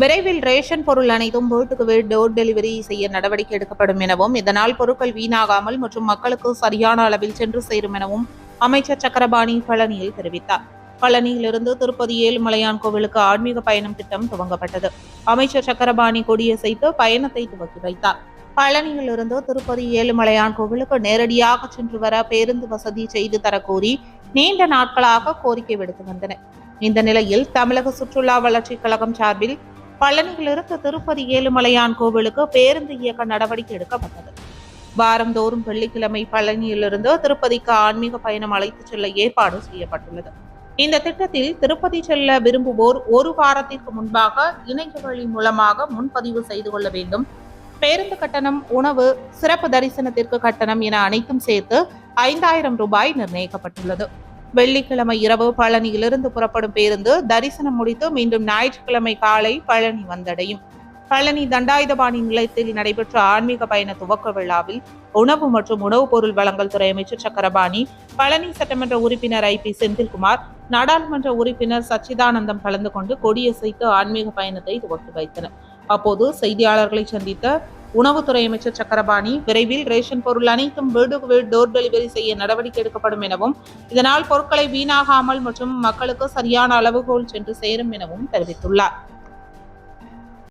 விரைவில் ரேஷன் பொருள் அனைத்தும் வீட்டுக்கு வீடு டோர் டெலிவரி செய்ய நடவடிக்கை எடுக்கப்படும் எனவும் இதனால் பொருட்கள் வீணாகாமல் மற்றும் மக்களுக்கு சரியான அளவில் சென்று சேரும் எனவும் அமைச்சர் சக்கரபாணி பழனியில் தெரிவித்தார். பழனியிலிருந்து திருப்பதி ஏழுமலையான் கோவிலுக்கு ஆன்மீக பயணம் திட்டம் துவங்கப்பட்டது. அமைச்சர் சக்கரபாணி கொடியசைத்து பயணத்தை துவக்கி வைத்தார். பழனியிலிருந்து திருப்பதி ஏழுமலையான் கோவிலுக்கு நேரடியாக சென்று வர பேருந்து வசதி செய்து தரக்கோரி நீண்ட நாட்களாக கோரிக்கை விடுத்து வந்தனர். இந்த நிலையில் தமிழக சுற்றுலா வளர்ச்சிக் கழகம் சார்பில் பழனியிலிருந்து திருப்பதி ஏழுமலையான் கோவிலுக்கு பேருந்து இயக்க நடவடிக்கை எடுக்கப்பட்டது. வாரந்தோறும் வெள்ளிக்கிழமை பழனியிலிருந்து திருப்பதிக்கு ஆன்மீக பயணம் அழைத்துச் செல்ல ஏற்பாடு செய்யப்பட்டுள்ளது. இந்த திட்டத்தில் திருப்பதி செல்ல விரும்புவோர் ஒரு வாரத்திற்கு முன்பாக இணைய வழி மூலமாக முன்பதிவு செய்து கொள்ள வேண்டும். பேருந்து கட்டணம் உணவு சிறப்பு தரிசனத்திற்கு கட்டணம் என அனைத்தும் சேர்த்து ஐந்தாயிரம் ரூபாய் நிர்ணயிக்கப்பட்டுள்ளது. வெள்ளிக்கிழமை இரவு பழனியிலிருந்து புறப்படும் பேருந்து தரிசனம் முடித்து மீண்டும் ஞாயிற்றுக்கிழமை காலை பழனி வந்தடையும். பழனி தண்டாயுதபாணி நிலையத்தில் நடைபெற்ற ஆன்மீக பயண துவக்க விழாவில் உணவு மற்றும் உணவுப் பொருள் வழங்கல் துறை அமைச்சர் சக்கரபாணி பழனி சட்டமன்ற உறுப்பினர் ஐ பி செந்தில்குமார் நாடாளுமன்ற உறுப்பினர் சச்சிதானந்தம் கலந்து கொண்டு கொடியசைத்து ஆன்மீக பயணத்தை துவக்கி வைத்தனர். அப்போது செய்தியாளர்களை சந்தித்த உணவுத்துறை அமைச்சர் சக்கரபாணி விரைவில் ரேஷன் பொருள் அனைத்தும் வீடு வீடு டோர் டெலிவரி செய்ய நடவடிக்கை எடுக்கப்படும் எனவும் இதனால் பொருட்களை வீணாகாமல் மற்றும் மக்களுக்கு சரியான அளவுகோல் சென்று சேரும் எனவும் தெரிவித்துள்ளார்.